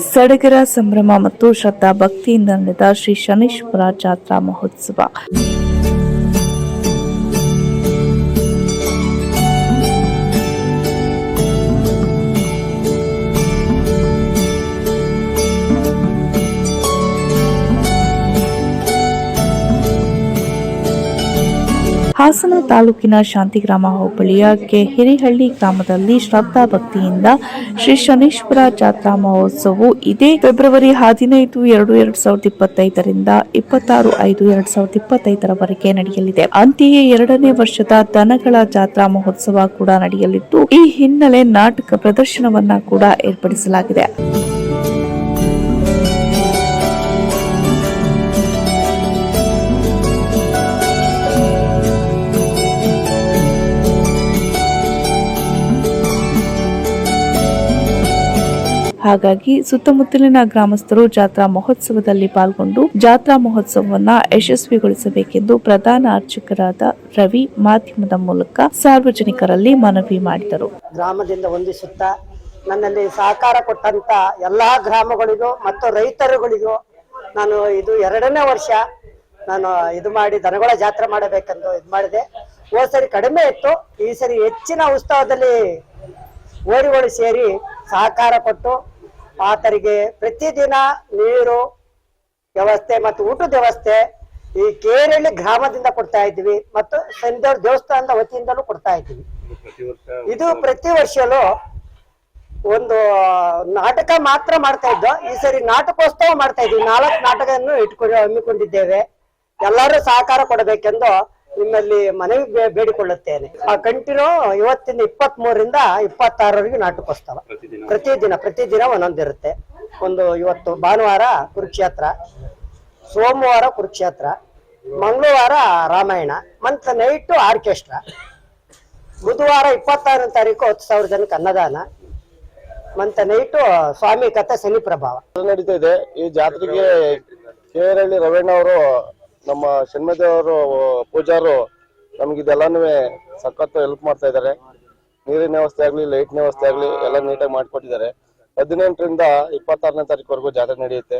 ಸಡಗರ ಸಂಭ್ರಮ ಮತ್ತು ಶ್ರದ್ಧಾ ಭಕ್ತಿಯಿಂದ ನಡೆದ ಶ್ರೀ ಶನೀಶ್ವರ ಜಾತ್ರಾ ಮಹೋತ್ಸವ. ಹಾಸನ ತಾಲೂಕಿನ ಶಾಂತಿಗ್ರಾಮ ಹೋಬಳಿಯ ಕೆ ಹಿರಿಹಳ್ಳಿ ಗ್ರಾಮದಲ್ಲಿ ಶ್ರದ್ಧಾ ಭಕ್ತಿಯಿಂದ ಶ್ರೀ ಶನೀಶ್ವರ ಜಾತ್ರಾ ಮಹೋತ್ಸವವು ಇದೇ ಫೆಬ್ರವರಿ ಹದಿನೈದು, ಎರಡು, ಎರಡ್ ಸಾವಿರದ ಇಪ್ಪತ್ತೈದರಿಂದ ಇಪ್ಪತ್ತಾರು, ಐದು, ಎರಡ್ ಸಾವಿರದ ಇಪ್ಪತ್ತೈದರವರೆಗೆ ನಡೆಯಲಿದೆ. ಅಂತೆಯೇ ಎರಡನೇ ವರ್ಷದ ದನಗಳ ಜಾತ್ರಾ ಮಹೋತ್ಸವ ಕೂಡ ನಡೆಯಲಿದ್ದು, ಈ ಹಿನ್ನೆಲೆ ನಾಟಕ ಪ್ರದರ್ಶನವನ್ನ ಕೂಡ ಏರ್ಪಡಿಸಲಾಗಿದೆ. ಹಾಗಾಗಿ ಸುತ್ತಮುತ್ತಲಿನ ಗ್ರಾಮಸ್ಥರು ಜಾತ್ರಾ ಮಹೋತ್ಸವದಲ್ಲಿ ಪಾಲ್ಗೊಂಡು ಜಾತ್ರಾ ಮಹೋತ್ಸವವನ್ನ ಯಶಸ್ವಿಗೊಳಿಸಬೇಕೆಂದು ಪ್ರಧಾನ ಅರ್ಚಕರಾದ ರವಿ ಮಾಧ್ಯಮದ ಮೂಲಕ ಸಾರ್ವಜನಿಕರಲ್ಲಿ ಮನವಿ ಮಾಡಿದರು. ಗ್ರಾಮದಿಂದ ಹೊಂದಿಸುತ್ತಾ ನನ್ನಲ್ಲಿ ಸಹಕಾರ ಕೊಟ್ಟಂತ ಎಲ್ಲಾ ಗ್ರಾಮಗಳಿಗೂ ಮತ್ತು ರೈತರುಗಳಿಗೂ ನಾನು ಇದು ಎರಡನೇ ವರ್ಷ ನಾನು ಇದು ಮಾಡಿ ದನಗಳ ಜಾತ್ರೆ ಮಾಡಬೇಕೆಂದು ಇದು ಮಾಡಿದೆ. ಹೋದ ಸರಿ ಕಡಿಮೆ ಇತ್ತು. ಈ ಸರಿ ಹೆಚ್ಚಿನ ಉತ್ಸವದಲ್ಲಿ ಓರಿಗಳು ಸೇರಿ ಸಹಕಾರ ಕೊಟ್ಟು ಆತರಿಗೆ ಪ್ರತಿದಿನ ನೀರು ವ್ಯವಸ್ಥೆ ಮತ್ತು ಊಟದ ವ್ಯವಸ್ಥೆ ಈ ಕೇರಳಿ ಗ್ರಾಮದಿಂದ ಕೊಡ್ತಾ ಇದ್ವಿ ಮತ್ತು ಸಂದೇವ್ರ ದೇವಸ್ಥಾನದ ವತಿಯಿಂದಲೂ ಕೊಡ್ತಾ ಇದ್ವಿ ಇದು ಪ್ರತಿ ವರ್ಷಲೂ ಒಂದು ನಾಟಕ ಮಾತ್ರ ಮಾಡ್ತಾ ಇದ್ದೋ, ಈ ಸರಿ ನಾಟಕೋತ್ಸವ ಮಾಡ್ತಾ ಇದ್ವಿ ನಾಲ್ಕು ನಾಟಕವನ್ನು ಇಟ್ಕೊಂಡು ಹಮ್ಮಿಕೊಂಡಿದ್ದೇವೆ. ಎಲ್ಲರೂ ಸಹಕಾರ ಕೊಡಬೇಕೆಂದು ನಿಮ್ಮಲ್ಲಿ ಮನವಿ ಬೇಡಿಕೊಳ್ಳುತ್ತೇನೆ. ಆ ಕಂಟಿನ್ಯೂ ಇವತ್ತಿನ ಇಪ್ಪತ್ತ್ ಮೂರರಿಂದ ಇಪ್ಪತ್ತಾರವರೆಗೆ ನಾಟಕೋತ್ಸವ. ಪ್ರತಿದಿನ. ಪ್ರತಿದಿನ ಒಂದೊಂದಿರುತ್ತೆ. ಒಂದು ಇವತ್ತು ಭಾನುವಾರ ಕುರುಕ್ಷೇತ್ರ ಸೋಮವಾರ ಕುರುಕ್ಷೇತ್ರ ಮಂಗಳವಾರ ರಾಮಾಯಣ ಮಂತ್ ನೈಟು ಆರ್ಕೆಸ್ಟ್ರಾ. ಬುಧವಾರ ಇಪ್ಪತ್ತಾರನೇ ತಾರೀಕು ಹತ್ತು ಸಾವಿರ ಜನಕ್ಕೆ ಅನ್ನದಾನ. ಮಂತ್ ನೈಟು ಸ್ವಾಮಿ ಕಥೆ ಶನಿ ಪ್ರಭಾವ ನಡೀತಾ ಇದೆ. ಈ ಜಾತ್ರೆಗೆ ಕೇರಳಿ ರವಣ್ಣ ಅವರು ನಮ್ಮ ಶನ್ಮದೇವರು ಪೂಜಾರು ನಮ್ಗೆ ಇದೆಲ್ಲಾನು ಸಖತ್ತು ಹೆಲ್ಪ್ ಮಾಡ್ತಾ ಇದ್ದಾರೆ. ನೀರಿನ ವ್ಯವಸ್ಥೆ ಆಗಲಿ ಲೈಟ್ನ ವ್ಯವಸ್ಥೆ ಆಗಲಿ ಎಲ್ಲ ನೀಟಾಗಿ ಮಾಡ್ಕೊಟ್ಟಿದ್ದಾರೆ. ಹದಿನೆಂಟರಿಂದ ಇಪ್ಪತ್ತಾರನೇ ತಾರೀಕುವರೆಗೂ ಜಾತ್ರೆ ನಡೆಯುತ್ತೆ.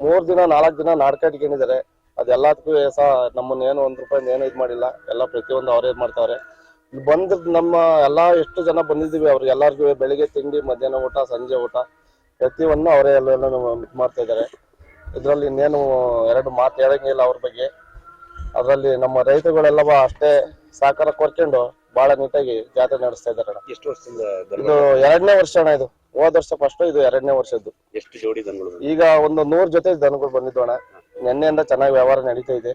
ಮೂರು ದಿನ, ನಾಲ್ಕು ದಿನ ನಾಟಕ ಇಟ್ಕೊಂಡಿದ್ದಾರೆ ಅದೆಲ್ಲದಕ್ಕೂ ಸಹ ನಮ್ಮನ್ನೇನು ಒಂದ್ ರೂಪಾಯಿ ಏನು ಇದು ಮಾಡಿಲ್ಲ. ಎಲ್ಲ ಪ್ರತಿಯೊಂದು ಅವರೇ ಇದು ಮಾಡ್ತಾವ್ರೆ. ಬಂದ್ ನಮ್ಮ ಎಲ್ಲ ಎಷ್ಟು ಜನ ಬಂದಿದ್ದೀವಿ ಅವ್ರಿಗೆ ಎಲ್ಲರಿಗೂ ಬೆಳಿಗ್ಗೆ ತಿಂಡಿ, ಮಧ್ಯಾಹ್ನ ಊಟ, ಸಂಜೆ ಊಟ ಪ್ರತಿಯೊಂದು ಅವರೇ ಎಲ್ಲ ಮಾಡ್ತಾ ಇದ್ದಾರೆ. ಇದ್ರಲ್ಲಿ ಇನ್ನೇನು ಎರಡು ಮಾತು ಹೇಳಂಗಿಲ್ಲ ಅವ್ರ ಬಗ್ಗೆ. ಅದ್ರಲ್ಲಿ ನಮ್ಮ ರೈತಗಳೆಲ್ಲವ ಅಷ್ಟೇ ಸಹಕಾರ ಕೊರ್ಕೊಂಡು ಬಹಳ ನೀಟಾಗಿ ಜಾತ್ರೆ ನಡೆಸ್ತಾ ಇದ್ದಾರೆ. ಎಷ್ಟು ವರ್ಷದಿಂದ ಇದು ಎರಡನೇ ವರ್ಷ ಅಣ್ಣ ಇದು. ಹೋದ ವರ್ಷ ಫಸ್ಟ್ ಇದು ಎರಡನೇ ವರ್ಷದ್ದು. ಎಷ್ಟು ಜೋಡಿ ದನಗಳು ಈಗ ಒಂದು ನೂರ್ ಜೊತೆ ದನಗಳು ಬಂದಿದ್ವು ಅಣ್ಣ. ನಿನ್ನೆಯಿಂದ ಚೆನ್ನಾಗಿ ವ್ಯವಹಾರ ನಡೀತಾ ಇದೆ.